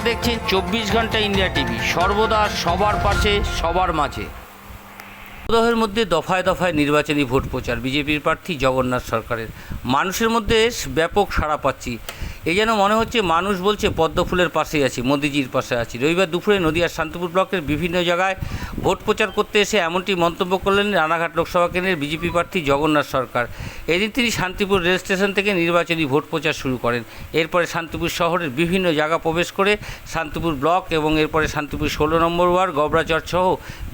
দেখছেন চব্বিশ ঘণ্টা ইন্ডিয়া টিভি। সর্বদা সবার পাশে, সবার মাঝে। দহের মধ্যে দফায় দফায় নির্বাচনী ভোট প্রচার। বিজেপির প্রার্থী জগন্নাথ সরকারের। মানুষের মধ্যে ব্যাপক সাড়া পাচ্ছি। এই যেন মনে হচ্ছে মানুষ বলছে, পদ্ম ফুলের পাশে আছি, মোদিজির পাশে আছি। রবিবার দুপুরে নদিয়ার শান্তিপুর ব্লকের বিভিন্ন জায়গায় ভোট প্রচার করতে এসে এমনটি মন্তব্য করলেন রানাঘাট লোকসভা কেন্দ্রের বিজেপি প্রার্থী জগন্নাথ সরকার। এদিন তিনি শান্তিপুর রেল স্টেশন থেকে নির্বাচনী ভোট প্রচার শুরু করেন। এরপরে শান্তিপুর শহরের বিভিন্ন জায়গা প্রবেশ করে শান্তিপুর ব্লক এবং এরপরে শান্তিপুর ষোলো নম্বর ওয়ার্ড, গবরাচর সহ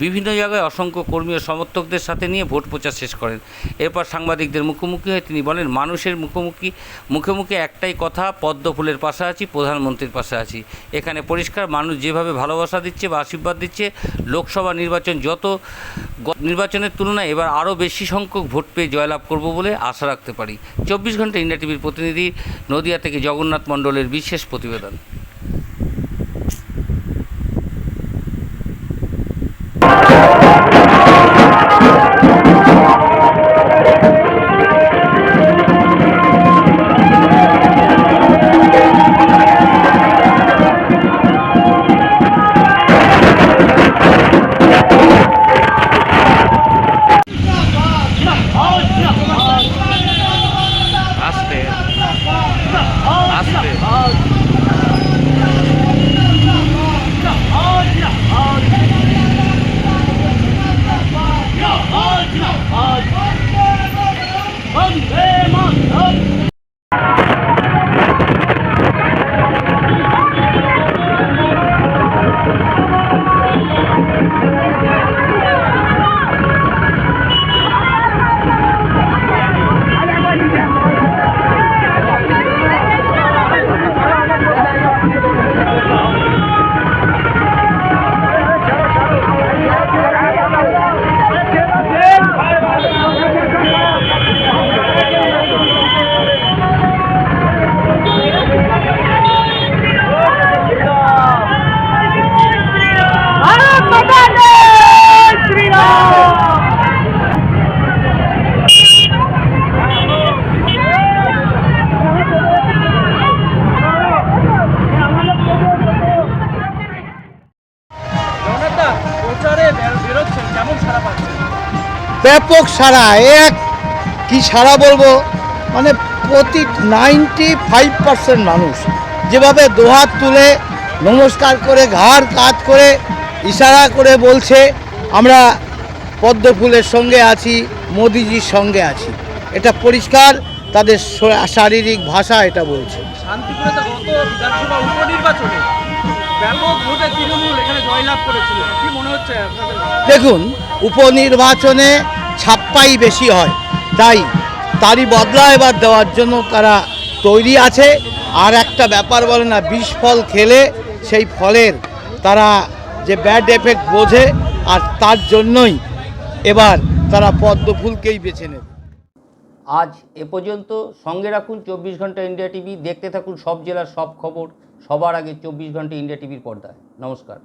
বিভিন্ন জায়গায় অসংখ্য কর্মী ও সমর্থকদের সাথে নিয়ে ভোট প্রচার শেষ করেন। এরপর সাংবাদিকদের মুখোমুখি হয়ে তিনি বলেন, মানুষের মুখোমুখি, মুখে মুখে একটাই কথা পদ্ম ফুলের পাশে আছি প্রধানমন্ত্রীর পাশে আছি এখানে পরিষ্কার, মানুষ যেভাবে ভালোবাসা দিচ্ছে বা আশীর্বাদ দিচ্ছে, লোকসভা নির্বাচন যত নির্বাচনের তুলনায় এবার আরও বেশি সংখ্যক ভোট পেয়ে জয়লাভ করব বলে আশা রাখতে পারি। চব্বিশ ঘণ্টা ইন্ডিয়া টিভির প্রতিনিধি, নদিয়া থেকে জগন্নাথ মণ্ডলের বিশেষ প্রতিবেদন। بندے ব্যাপক সারা এক কি সারা বলব? মানে প্রতি নাইনটি ফাইভ পার্সেন্ট মানুষ যেভাবে দোহাত তুলে, নমস্কার করে, ঘাড় কাত করে ইশারা করে বলছে আমরা পদ্ম ফুলের সঙ্গে আছি মোদিজির সঙ্গে আছি। এটা পরিষ্কার তাদের শারীরিক ভাষা এটা বলছে। দেখুন উপনির্বাচনে ছাপ্পাই বেশি হয়। তাই তারই বদলা এবার দেওয়ার জন্য তারা তৈরি আছে। আর একটা ব্যাপার বলে না বিষ ফল খেলে সেই ফলের তারা যে ব্যাড এফেক্ট বোঝে আর তার জন্যই এবার তারা পদ্ম ফুলকেই বেছে নেবে। আজ এ পর্যন্ত সঙ্গে রাখুন চব্বিশ ঘণ্টা ইন্ডিয়া টিভি, দেখতে থাকুন সব জেলার সব খবর, সবার আগে চব্বিশ ঘণ্টা ইন্ডিয়া টিভির পর্দায়। নমস্কার।